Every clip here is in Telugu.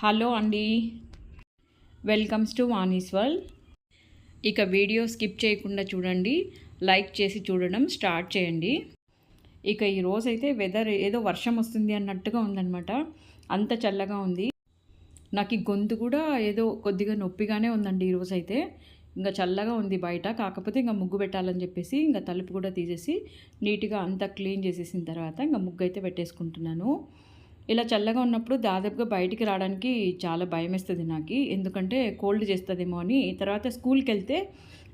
హలో అండి. వెల్కమ్స్ టు వానీస్ వరల్డ్ ఇక వీడియో స్కిప్ చేయకుండా చూడండి. లైక్ చేసి చూడడం స్టార్ట్ చేయండి. ఇక ఈ రోజైతే వెదర్ ఏదో వర్షం వస్తుంది అన్నట్టుగా ఉందన్నమాట. అంత చల్లగా ఉంది. నాకు ఈ గొంతు కూడా ఏదో కొద్దిగా నొప్పిగానే ఉందండి ఈరోజు అయితే ఇంకా చల్లగా ఉంది బయట. కాకపోతే ఇంకా ముగ్గు పెట్టాలని చెప్పేసి ఇంకా తలుపు కూడా తీసేసి నీట్గా అంతా క్లీన్ చేసేసిన తర్వాత ఇంకా ముగ్గు అయితే పెట్టేసుకుంటున్నాను. ఇలా చల్లగా ఉన్నప్పుడు దాదాపుగా బయటికి రావడానికి చాలా భయం వేస్తుంది నాకు. ఎందుకంటే కోల్డ్ చేస్తుందేమో అని. తర్వాత స్కూల్కి వెళ్తే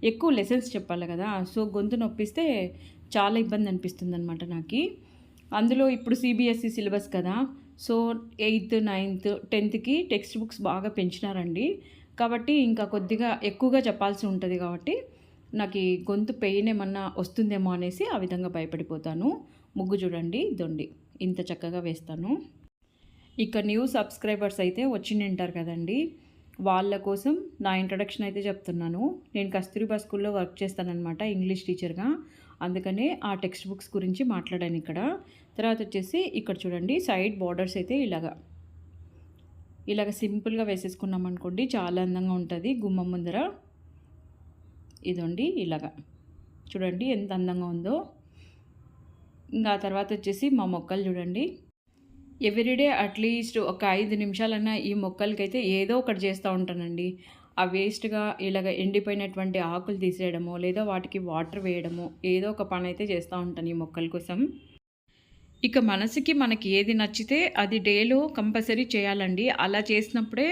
ఎక్కువ లెసన్స్ చెప్పాలి కదా. సో గొంతు నొప్పిస్తే చాలా ఇబ్బంది అనిపిస్తుంది అనమాట నాకు. అందులో ఇప్పుడు సిబిఎస్ఈ సిలబస్ కదా. సో ఎయిత్ నైన్త్ టెన్త్కి టెక్స్ట్ బుక్స్ బాగా పెంచినారండి. కాబట్టి ఇంకా కొద్దిగా ఎక్కువగా చెప్పాల్సి ఉంటుంది కాబట్టి నాకు ఈ గొంతు పెయిన్ ఏమన్నా వస్తుందేమో అనేసి ఆ విధంగా భయపడిపోతాను. ముగ్గు చూడండి దొండి. ఇంత చక్కగా వేస్తాను. ఇక న్యూ సబ్స్క్రైబర్స్ అయితే వచ్చి ఉంటారు కదండి. వాళ్ళ కోసం నా ఇంట్రడక్షన్ అయితే చెప్తున్నాను. నేను కస్తూరిబా స్కూల్లో వర్క్ చేస్తానన్నమాట ఇంగ్లీష్ టీచర్గా అందుకనే ఆ టెక్స్ట్ బుక్స్ గురించి మాట్లాడాను ఇక్కడ. తర్వాత వచ్చేసి ఇక్కడ చూడండి సైడ్ బార్డర్స్ అయితే ఇలాగా. ఇలాగ సింపుల్గా వేసేసుకున్నాం అనుకోండి చాలా అందంగా ఉంటుంది. గుమ్మం ముందర ఇదండి ఇలాగా. చూడండి ఎంత అందంగా ఉందో. ఇంకా తర్వాత వచ్చేసి మా మొక్కలు చూడండి. ఎవ్రీడే అట్లీస్ట్ ఒక ఐదు నిమిషాలన్నా ఈ మొక్కలకైతే ఏదో ఒకటి చేస్తూ ఉంటానండి. ఆ వేస్ట్గా ఇలాగ ఎండిపోయినటువంటి ఆకులు తీసేయడము లేదా వాటికి వాటర్ వేయడము ఏదో ఒక పని అయితే చేస్తూ ఉంటాను ఈ మొక్కల కోసం. ఇక మనసుకి మనకి ఏది నచ్చితే అది డేలో కంపల్సరీ చేయాలండి. అలా చేసినప్పుడే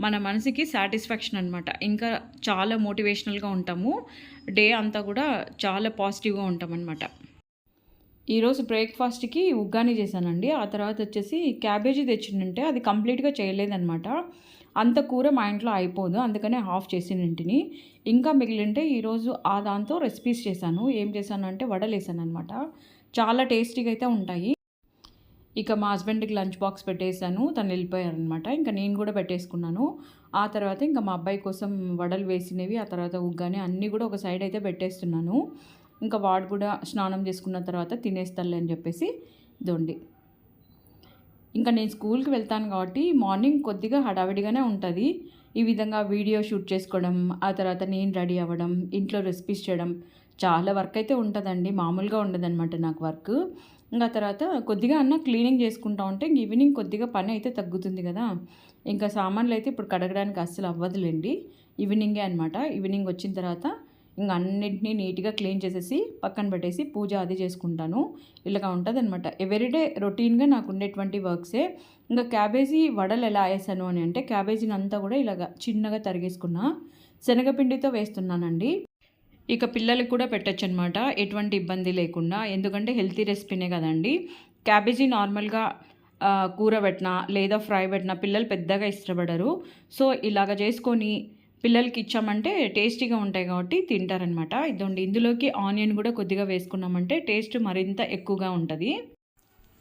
మన మనసుకి సాటిస్ఫాక్షన్ అనమాట ఇంకా చాలా మోటివేషనల్గా ఉంటాము. డే అంతా కూడా చాలా పాజిటివ్గా ఉంటామన్నమాట. ఈరోజు బ్రేక్ఫాస్ట్కి ఉగ్గాని చేశానండి. ఆ తర్వాత వచ్చేసి క్యాబేజీ తెచ్చిందంటే అది కంప్లీట్గా చేయలేదనమాట అంత కూర మా ఇంట్లో అయిపోదు అందుకనే హాఫ్ చేసిన ఇంటిని. ఇంకా మిగిలింటే ఈరోజు ఆ దాంతో రెసిపీస్ చేశాను. ఏం చేశాను అంటే వడలు వేసాను అనమాట చాలా టేస్టీగా అయితే ఉంటాయి. ఇక మా హస్బెండ్కి లంచ్ బాక్స్ పెట్టేశాను. తను వెళ్ళిపోయారనమాట ఇంకా నేను కూడా పెట్టేసుకున్నాను. ఆ తర్వాత ఇంకా మా అబ్బాయి కోసం వడలు వేసినవి ఆ తర్వాత ఉగ్గాని అన్నీ కూడా ఒక సైడ్ అయితే పెట్టేస్తున్నాను. ఇంకా వాడు కూడా స్నానం చేసుకున్న తర్వాత తినేస్తానులే అని చెప్పేసి దొండి. ఇంకా నేను స్కూల్కి వెళ్తాను కాబట్టి మార్నింగ్ కొద్దిగా హడావిడిగానే ఉంటుంది. ఈ విధంగా వీడియో షూట్ చేసుకోవడం ఆ తర్వాత నేను రెడీ అవ్వడం ఇంట్లో రెసిపీస్ చేయడం చాలా వర్క్ అయితే ఉంటుందండి. మామూలుగా ఉండదన్నమాట నాకు వర్క్. ఇంకా తర్వాత కొద్దిగా అన్న క్లీనింగ్ చేసుకుంటా ఉంటే ఈవినింగ్ కొద్దిగా పని అయితే తగ్గుతుంది కదా. ఇంకా సామాన్లు అయితే ఇప్పుడు కడగడానికి అస్సలు అవ్వదులేండి. ఈవినింగే అనమాట ఈవినింగ్ వచ్చిన తర్వాత ఇంకా అన్నింటినీ నీట్గా క్లీన్ చేసేసి పక్కన పెట్టేసి పూజ అది చేసుకుంటాను. ఇలాగా ఉంటుంది అనమాట ఎవ్రీడే రొటీన్గా నాకు ఉండేటువంటి వర్క్సే. ఇంకా క్యాబేజీ వడలు ఎలా వేసాను అని అంటే క్యాబేజీని అంతా కూడా ఇలాగ చిన్నగా తరిగేసుకున్నా. శనగపిండితో వేస్తున్నానండి. ఇక పిల్లలకు కూడా పెట్టచ్చు అనమాట ఎటువంటి ఇబ్బంది లేకుండా. ఎందుకంటే హెల్తీ రెసిపీనే కదండి. క్యాబేజీ నార్మల్గా కూర పెట్టినా లేదా ఫ్రై పెట్టినా పిల్లలు పెద్దగా ఇష్టపడరు. సో ఇలాగ చేసుకొని పిల్లలకి ఇచ్చామంటే టేస్టీగా ఉంటాయి కాబట్టి తింటారనమాట ఇదండి ఇందులోకి ఆనియన్ కూడా కొద్దిగా వేసుకున్నామంటే టేస్ట్ మరింత ఎక్కువగా ఉంటుంది.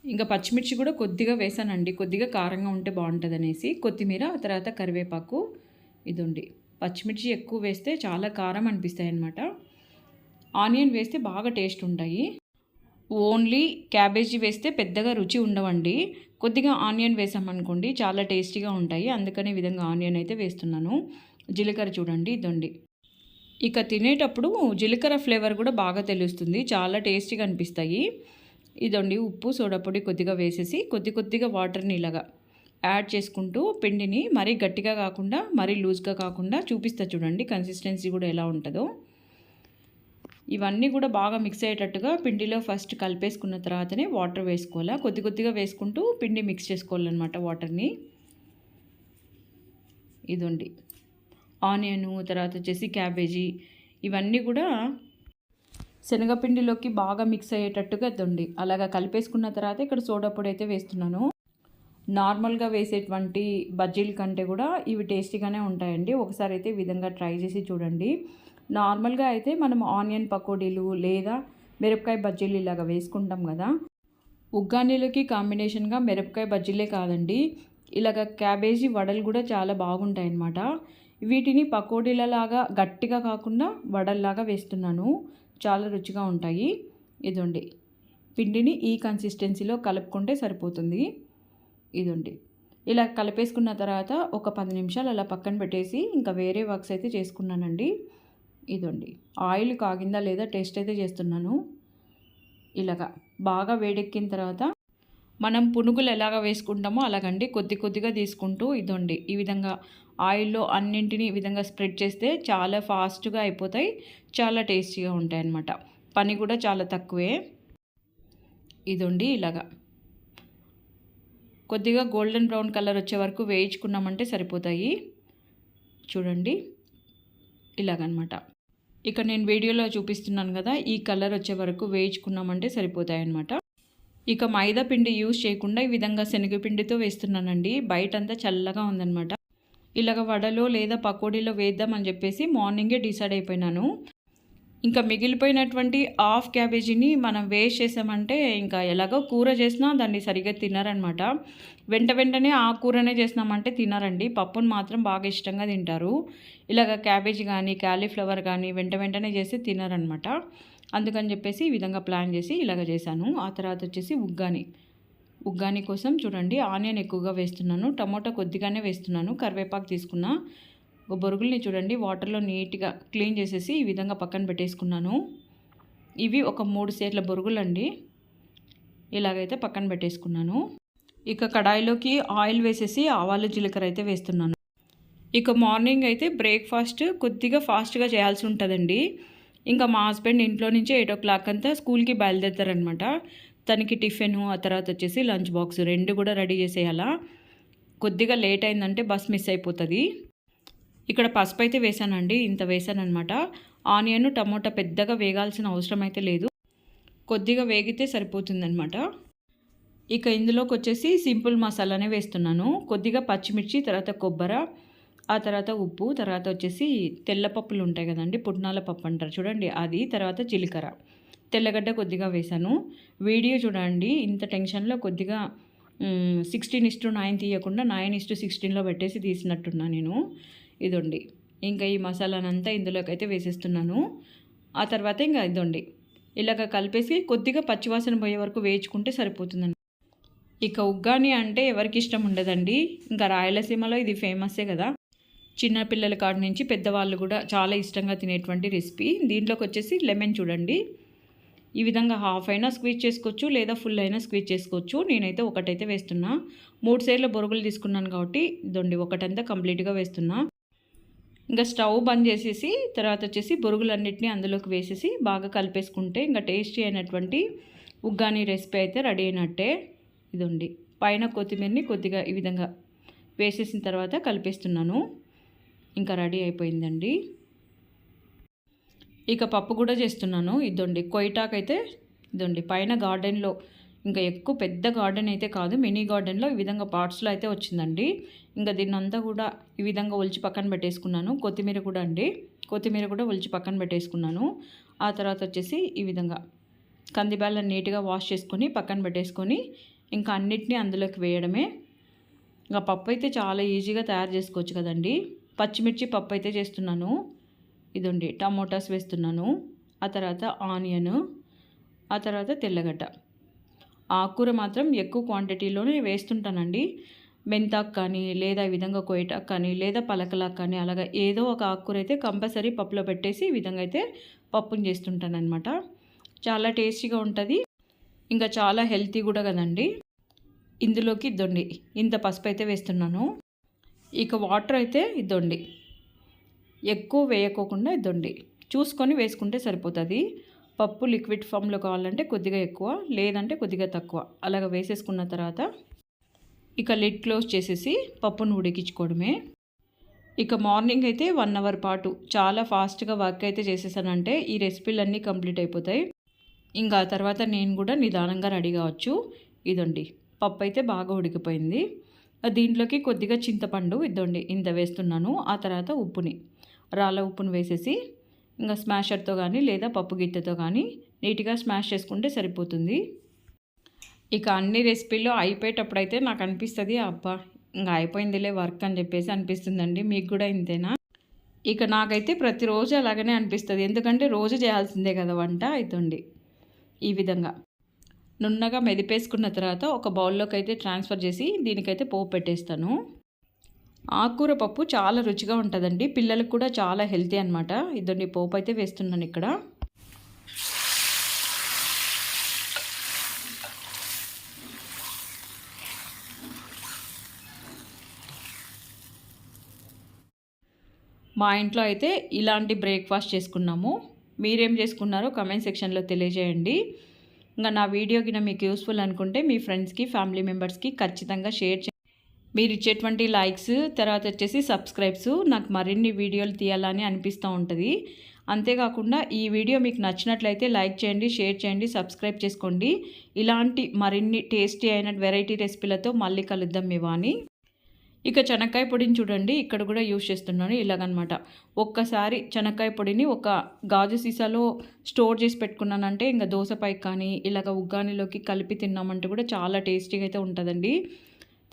ఇంకా పచ్చిమిర్చి కూడా కొద్దిగా వేసానండి కొద్దిగా కారంగా ఉంటే బాగుంటుంది అనేసి కొత్తిమీర తర్వాత కరివేపాకు ఇదండి పచ్చిమిర్చి ఎక్కువ వేస్తే చాలా కారం అనిపిస్తాయి అన్నమాట ఆనియన్ వేస్తే బాగా టేస్ట్ ఉంటాయి. ఓన్లీ క్యాబేజీ వేస్తే పెద్దగా రుచి ఉండవండి. కొద్దిగా ఆనియన్ వేసామనుకోండి చాలా టేస్టీగా ఉంటాయి. అందుకనే విధంగా ఆనియన్ అయితే వేస్తున్నాను. జీలకర్ర చూడండి ఇదండి. ఇక తినేటప్పుడు జీలకర్ర ఫ్లేవర్ కూడా బాగా తెలుస్తుంది చాలా టేస్టీగా అనిపిస్తాయి. ఇదండి ఉప్పు సోడాపొడి కొద్దిగా వేసేసి కొద్ది కొద్దిగా వాటర్ని ఇలాగా యాడ్ చేసుకుంటూ పిండిని మరీ గట్టిగా కాకుండా మరీ లూజ్గా కాకుండా చూపిస్తా చూడండి కన్సిస్టెన్సీ కూడా ఎలా ఉంటుందో. ఇవన్నీ కూడా బాగా మిక్స్ అయ్యేటట్టుగా పిండిలో ఫస్ట్ కలిపేసుకున్న తర్వాతనే వాటర్ వేసుకోవాలా? కొద్ది కొద్దిగా వేసుకుంటూ పిండి మిక్స్ చేసుకోవాలన్నమాట వాటర్ని. ఇదండి. ఆనియను తర్వాత వచ్చేసి క్యాబేజీ ఇవన్నీ కూడా శనగపిండిలోకి బాగా మిక్స్ అయ్యేటట్టుగా దండి. అలాగా కలిపేసుకున్న తర్వాత ఇక్కడ సోడా పొడి అయితే వేస్తున్నాను. నార్మల్గా వేసేటువంటి బజ్జీల కంటే కూడా ఇవి టేస్టీగానే ఉంటాయండి. ఒకసారి అయితే ఈ విధంగా ట్రై చేసి చూడండి. నార్మల్గా అయితే మనం ఆనియన్ పకోడీలు లేదా మిరపకాయ బజ్జీలు ఇలాగ వేసుకుంటాం కదా. ఉగ్గానీలకి కాంబినేషన్గా మిరపకాయ బజ్జీలే కాదండి. ఇలాగ క్యాబేజీ వడలు కూడా చాలా బాగుంటాయి అన్నమాట వీటిని పకోడీలలాగా గట్టిగా కాకుండా వడల్లాగా వేస్తున్నాను. చాలా రుచిగా ఉంటాయి. ఇదండి పిండిని ఈ కన్సిస్టెన్సీలో కలుపుకుంటే సరిపోతుంది. ఇదండి ఇలా కలిపేసుకున్న తర్వాత ఒక పది నిమిషాలు అలా పక్కన పెట్టేసి ఇంకా వేరే వర్క్స్ అయితే చేసుకున్నానండి. ఇదండి ఆయిల్ కాగిందా లేదా టేస్ట్ అయితే చేస్తున్నాను. ఇలాగా బాగా వేడెక్కిన తర్వాత మనం పునుగులు ఎలాగ వేసుకుంటామో అలాగండి కొద్ది కొద్దిగా తీసుకుంటూ ఇదండి ఈ విధంగా ఆయిల్లో అన్నింటినీ విధంగా స్ప్రెడ్ చేస్తే చాలా ఫాస్ట్గా అయిపోతాయి చాలా టేస్టీగా ఉంటాయి అన్నమాట పని కూడా చాలా తక్కువే. ఇదండి ఇలాగా. కొద్దిగా గోల్డెన్ బ్రౌన్ కలర్ వచ్చే వరకు వేయించుకున్నామంటే సరిపోతాయి. చూడండి. ఇలాగనమాట ఇక నేను వీడియోలో చూపిస్తున్నాను కదా ఈ కలర్ వచ్చే వరకు వేయించుకున్నామంటే సరిపోతాయి అన్నమాట ఇక మైదా పిండి యూజ్ చేయకుండా ఈ విధంగా శనగపిండితో వేస్తున్నానండి. బయట అంతా చల్లగా ఉందనమాట ఇలాగ వడలో లేదా పకోడీలో వేద్దామని చెప్పేసి మార్నింగే డిసైడ్ అయిపోయినాను. ఇంకా మిగిలిపోయినటువంటి హాఫ్ క్యాబేజీని మనం వేస్ట్ చేసామంటే ఇంకా ఎలాగో కూర చేసినా దాన్ని సరిగ్గా తినరనమాట. వెంట వెంటనే ఆ కూరనే చేసినామంటే తినరండి. పప్పును మాత్రం బాగా ఇష్టంగా తింటారు. ఇలాగ క్యాబేజీ కానీ క్యాలీఫ్లవర్ కానీ వెంట వెంటనే చేసి తినారనమాట. అందుకని చెప్పేసి ఈ విధంగా ప్లాన్ చేసి ఇలాగ చేశాను. ఆ తర్వాత వచ్చేసి ఉగ్గాని. ఉగ్గాని కోసం చూడండి. ఆనియన్ ఎక్కువగా వేస్తున్నాను. టమోటా కొద్దిగానే వేస్తున్నాను. కరివేపాకు తీసుకున్న బొరుగుల్ని చూడండి. వాటర్లో నీట్గా క్లీన్ చేసేసి ఈ విధంగా పక్కన పెట్టేసుకున్నాను. ఇవి ఒక మూడు సేట్ల బొరుగులండి. ఇలాగైతే పక్కన పెట్టేసుకున్నాను. ఇక కడాయిలోకి ఆయిల్ వేసేసి ఆవాలు జీలకర్ర అయితే వేస్తున్నాను. ఇక మార్నింగ్ అయితే బ్రేక్ఫాస్ట్ కొద్దిగా ఫాస్ట్గా చేయాల్సి ఉంటుందండి. ఇంకా మా హస్బెండ్ ఇంట్లో నుంచి ఎయిట్ ఓ క్లాక్ అంతా స్కూల్కి బయలుదేరుతారనమాట. తనకి టిఫిన్ ఆ తర్వాత వచ్చేసి లంచ్ బాక్స్ రెండు కూడా రెడీ చేసేయాలా. కొద్దిగా లేట్ అయిందంటే బస్ మిస్ అయిపోతుంది. ఇక్కడ పసుపు అయితే వేసానండి ఇంత వేసానమాట ఆనియన్ టమోటా పెద్దగా వేగాల్సిన అవసరం అయితే లేదు. కొద్దిగా వేగితే సరిపోతుందనమాట ఇక ఇందులోకి వచ్చేసి సింపుల్ మసాలానే వేస్తున్నాను. కొద్దిగా పచ్చిమిర్చి తర్వాత కొబ్బరి ఆ తర్వాత ఉప్పు తర్వాత వచ్చేసి తెల్లపప్పులు ఉంటాయి కదండి పుట్నాల పప్పు అంటారు చూడండి అది తర్వాత జీలకర్ర. తెల్లగడ్డ కొద్దిగా వేశాను. వీడియో చూడండి. ఇంత టెన్షన్లో కొద్దిగా సిక్స్టీన్ ఇస్టు నైన్ తీయకుండా నైన్ ఇస్టు సిక్స్టీన్లో పెట్టేసి తీసినట్టున్నా నేను. ఇదండి. ఇంకా ఈ మసాలానంతా ఇందులోకైతే వేసేస్తున్నాను. ఆ తర్వాత ఇంకా ఇదండి. ఇలాగ కలిపేసి కొద్దిగా పచ్చివాసన పోయే వరకు వేయించుకుంటే సరిపోతుందండి ఇక ఉగ్గాని అంటే ఎవరికి ఇష్టం ఉండదండి. ఇంకా రాయలసీమలో ఇది ఫేమస్సే కదా. చిన్నపిల్లల కాడి నుంచి పెద్దవాళ్ళు కూడా చాలా ఇష్టంగా తినేటువంటి రెసిపీ. దీంట్లోకి వచ్చేసి లెమన్ చూడండి. ఈ విధంగా హాఫ్ అయినా స్క్వీజ్ చేసుకోవచ్చు లేదా ఫుల్ అయినా స్క్వీజ్ చేసుకోవచ్చు. నేనైతే ఒకటైతే వేస్తున్నా. మూడు సేర్ల బొరుగులు తీసుకున్నాను కాబట్టి దొండి ఒకటంతా కంప్లీట్గా వేస్తున్నా. ఇంకా స్టవ్ బంద్ చేసేసి తర్వాత వచ్చేసి బొరుగులన్నిటిని అందులోకి వేసేసి బాగా కలిపేసుకుంటే ఇంకా టేస్టీ అయినటువంటి ఉగ్గాని రెసిపీ అయితే రెడీ అయినట్టే. ఇదండి. పైన కొత్తిమీరని కొద్దిగా ఈ విధంగా వేసేసిన తర్వాత కలిపేస్తున్నాను. ఇంకా రెడీ అయిపోయిందండి. ఇక పప్పు కూడా చేస్తున్నాను. ఇదండి కొయిటాక్ అయితే ఇదండి. పైన గార్డెన్లో ఇంకా ఎక్కువ పెద్ద గార్డెన్ అయితే కాదు మినీ గార్డెన్లో ఈ విధంగా పార్ట్స్లో అయితే వచ్చిందండి. ఇంకా దీన్ని అంతా కూడా ఈ విధంగా ఒలిచి పక్కన పెట్టేసుకున్నాను. కొత్తిమీర కూడా అండి కొత్తిమీర కూడా ఒలిచి పక్కన పెట్టేసుకున్నాను. ఆ తర్వాత వచ్చేసి ఈ విధంగా కందిబ్యాలను నీట్గా వాష్ చేసుకొని పక్కన పెట్టేసుకొని ఇంకా అన్నిటినీ అందులోకి వేయడమే. ఇంకా పప్పు అయితే చాలా ఈజీగా తయారు చేసుకోవచ్చు కదండి. పచ్చిమిర్చి పప్పు అయితే చేస్తున్నాను. ఇదండి టమోటాస్ వేస్తున్నాను ఆ తర్వాత ఆనియన్ ఆ తర్వాత తెల్లగడ్డ. ఆకుకూర మాత్రం ఎక్కువ క్వాంటిటీలోనే వేస్తుంటానండి. మెంతాకు కానీ లేదా ఈ విధంగా కొయ్యటాకు కానీ లేదా పలకలాకు కానీ అలాగా ఏదో ఒక ఆకుకూర అయితే కంపల్సరీ పప్పులో పెట్టేసి ఈ విధంగా అయితే పప్పుని చేస్తుంటానమాట చాలా టేస్టీగా ఉంటుంది. ఇంకా చాలా హెల్తీ కూడా కదండి. ఇందులోకి ఇద్దండి ఇంత పసుపు అయితే వేస్తున్నాను. ఇక వాటర్ అయితే ఇద్దండి. ఎక్కువ వేయకోకుండా ఇద్దండి. చూసుకొని వేసుకుంటే సరిపోతుంది. పప్పు లిక్విడ్ ఫామ్లో కావాలంటే కొద్దిగా ఎక్కువ లేదంటే కొద్దిగా తక్కువ. అలాగ వేసేసుకున్న తర్వాత ఇక లిడ్ క్లోజ్ చేసేసి పప్పును ఉడికించుకోవడమే. ఇక మార్నింగ్ అయితే వన్ అవర్ పాటు చాలా ఫాస్ట్గా వర్క్ అయితే చేసేసానంటే ఈ రెసిపీలన్నీ కంప్లీట్ అయిపోతాయి. ఇంకా ఆ తర్వాత నేను కూడా నిదానంగా రెడీ కావచ్చు. ఇదండి. పప్పు అయితే బాగా ఉడికిపోయింది. దీంట్లోకి కొద్దిగా చింతపండు ఇద్దండి. ఇంత వేస్తున్నాను. ఆ తర్వాత ఉప్పుని. రాళ్ళ ఉప్పును వేసేసి ఇంకా స్మాషర్తో కానీ లేదా పప్పు గిత్తెతో కానీ నీట్గా స్మాష్ చేసుకుంటే సరిపోతుంది. ఇక అన్ని రెసిపీలు అయిపోయేటప్పుడు అయితే నాకు అనిపిస్తుంది అబ్బా ఇంకా అయిపోయిందిలే వర్క్ అని చెప్పేసి అనిపిస్తుందండి. మీకు కూడా ఇంతేనా? ఇక నాకైతే ప్రతిరోజు అలాగనే అనిపిస్తుంది. ఎందుకంటే రోజు చేయాల్సిందే కదా వంట అవుతుంది ఈ విధంగా. నున్నగా మెదిపేసుకున్న తర్వాత ఒక బౌల్లోకి అయితే ట్రాన్స్ఫర్ చేసి దీనికైతే పోపు పెట్టేస్తాను. ఆకుకూర పప్పు చాలా రుచిగా ఉంటుందండి. పిల్లలకు కూడా చాలా హెల్తీ అనమాట ఇద్దరిని పోపు అయితే వేస్తున్నాను ఇక్కడ. మా ఇంట్లో అయితే ఇలాంటి బ్రేక్ఫాస్ట్ చేసుకున్నాము. మీరేం చేసుకున్నారో కమెంట్ సెక్షన్లో తెలియజేయండి. ఇంకా నా వీడియో కింద మీకు యూస్ఫుల్ అనుకుంటే మీ ఫ్రెండ్స్కి ఫ్యామిలీ మెంబర్స్కి ఖచ్చితంగా షేర్ చే మీరు ఇచ్చేటువంటి లైక్స్ తర్వాత వచ్చేసి సబ్స్క్రైబ్స్ నాకు మరిన్ని వీడియోలు తీయాలని అనిపిస్తూ ఉంటుంది. అంతేకాకుండా ఈ వీడియో మీకు నచ్చినట్లయితే లైక్ చేయండి షేర్ చేయండి సబ్స్క్రైబ్ చేసుకోండి. ఇలాంటి మరిన్ని టేస్టీ అయిన వెరైటీ రెసిపీలతో మళ్ళీ కలుద్దాం ఇవాని ఇక చెనక్కాయ పొడిని చూడండి ఇక్కడ కూడా యూజ్ చేస్తున్నాను ఇలాగనమాట. ఒక్కసారి చెనక్కాయ పొడిని ఒక గాజు సీసాలో స్టోర్ చేసి పెట్టుకున్నానంటే ఇంకా దోసపై కానీ ఇలాగ ఉగ్గానిలోకి కలిపి తిన్నామంటే కూడా చాలా టేస్టీగా అయితే ఉంటుందండి.